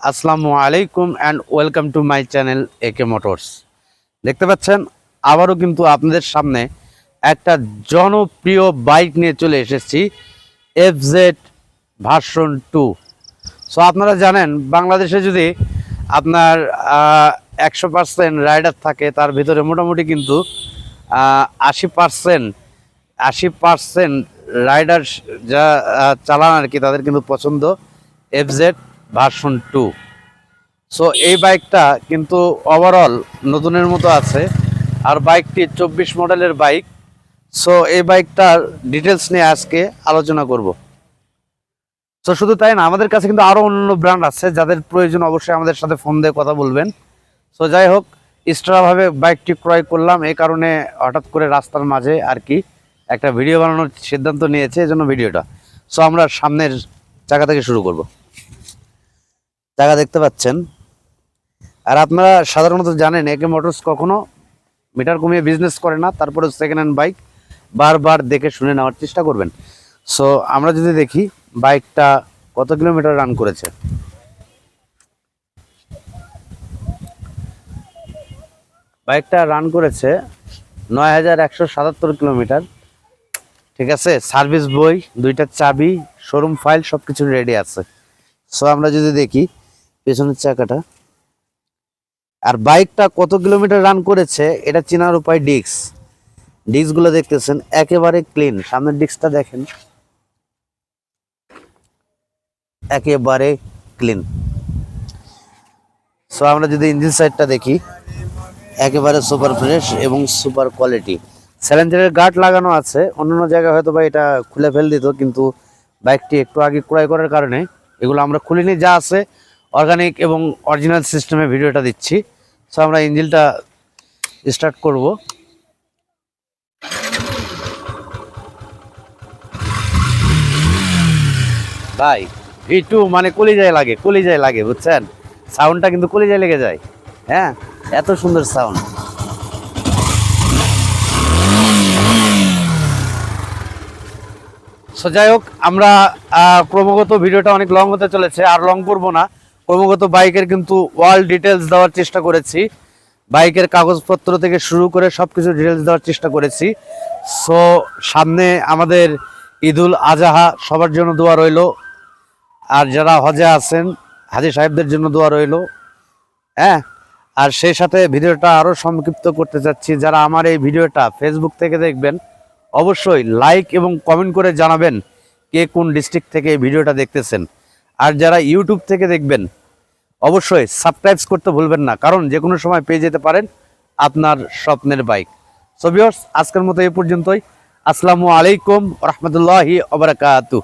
আসসালামু আলাইকুম and welcome to my channel AK Motors দেখতে পাচ্ছেন, আবারও কিন্তু আপনাদের সামনে একটা জনপ্রিয় বাইক নিয়ে চলে এসেছি F Z version two so আপনারা জানেন, বাংলাদেশে যদি আপনার একশো পার্সেন্ট রাইডার থাকে, তার ভিতরে মোটামুটি কিন্তু আশি পার্সেন্ট আশি পার্সেন্ট রাইডার যা চালান আর কি, তাদের কিন্তু পছন্দ F Z version two so এই বাইকটা কিন্তু ওভারঅল নতুনের মতো আছে। আর বাইকটি চব্বিশ মডেলের বাইক সো এই বাইকটার ডিটেলস নিয়ে আজকে আলোচনা করব। তো শুধু তাই না, আমাদের কাছে কিন্তু আরও অন্য ব্র্যান্ড আছে, যাদের প্রয়োজন অবশ্যই আমাদের সাথে ফোন দিয়ে কথা বলবেন। সো যাই হোক এক্সট্রাভাবে বাইকটি ক্রয় করলাম, এই কারণে হঠাৎ করে রাস্তার মাঝে আর কি একটা ভিডিও বানানোর সিদ্ধান্ত নিয়েছে, এই জন্য ভিডিওটা সো আমরা সামনের জায়গা থেকে শুরু করব। জায়গা দেখতে পাচ্ছেন। আর আপনারা সাধারণত জানেন একে মোটরস কখনো মিটার কমিয়ে বিজনেস করে না তারপরে সেকেন্ড হ্যান্ড বাইক বারবার দেখে শুনে নেওয়ার চেষ্টা করবেন। সো আমরা যদি দেখি বাইকটা কত কিলোমিটার রান করেছে? বাইকটা রান করেছে নয় হাজার একশো সাতাত্তর কিলোমিটার। ঠিক আছে? সার্ভিস বই, দুইটা চাবি শোরুম ফাইল সব কিছু রেডি আছে। সো আমরা যদি দেখি পেছনের চাকাটা। আর বাইকটা কত কিলোমিটার রান করেছে, এটা চেনার উপায় ডিস্ক। ডিস্কগুলো দেখতেছেন, একেবারে ক্লিন। সামনের ডিস্কটা দেখেন। একেবারে ক্লিন। সো আমরা যদি ইঞ্জিন সাইডটা দেখি, একেবারে সুপার ফ্রেশ এবং সুপার কোয়ালিটি। স্যালেঞ্জারের গার্ড লাগানো আছে, অন্যান্য জায়গায় হয়তো বা এটা খুলে ফেল দিত, কিন্তু বাইকটি একটু আগে ক্রয় করার কারণে এগুলো আমরা খুলিনি, যা আছে অর্গানিক এবং অরিজিনাল সিস্টেমে ভিডিওটা দিচ্ছি। সো আমরা ইঞ্জিনটা স্টার্ট করব। ভাই ভি টু মানে কলিজায় লাগে কলিজায় লাগে, বুঝছেন? সাউন্ডটা কিন্তু কলিজায় লেগে যায়। হ্যাঁ? এত সুন্দর সাউন্ড সো যাই হোক, আমরা ক্রমাগত ভিডিওটা অনেক লং হতে চলেছে, আর লং করব না। ক্রমাগত বাইকের কিন্তু ওয়াল ডিটেলস দেওয়ার চেষ্টা করেছি। বাইকের কাগজপত্র থেকে শুরু করে সব কিছু ডিটেলস দেওয়ার চেষ্টা করেছি। সো সামনে আমাদের ঈদুল আজহা সবার জন্য দোয়া রইল। আর যারা হজে আছেন, হাজি সাহেবদের জন্য দোয়া রইল। হ্যাঁ আর সেই সাথে ভিডিওটা আরও সংক্ষিপ্ত করতে চাচ্ছি। যারা আমার এই ভিডিওটা ফেসবুক থেকে দেখবেন, অবশ্যই লাইক এবং কমেন্ট করে জানাবেন কে কোন ডিস্ট্রিক্ট থেকে এই ভিডিওটা দেখতেছেন। আর যারা ইউটিউব থেকে দেখবেন, অবশ্যই সাবস্ক্রাইব করতে ভুলবেন না, কারণ যে কোনো সময় পেয়ে যেতে পারেন আপনার স্বপ্নের বাইক সো আজকের মতো এ পর্যন্তই। আসসালামু আলাইকুম রহমতুল্লাহি ওবরাকাতুহ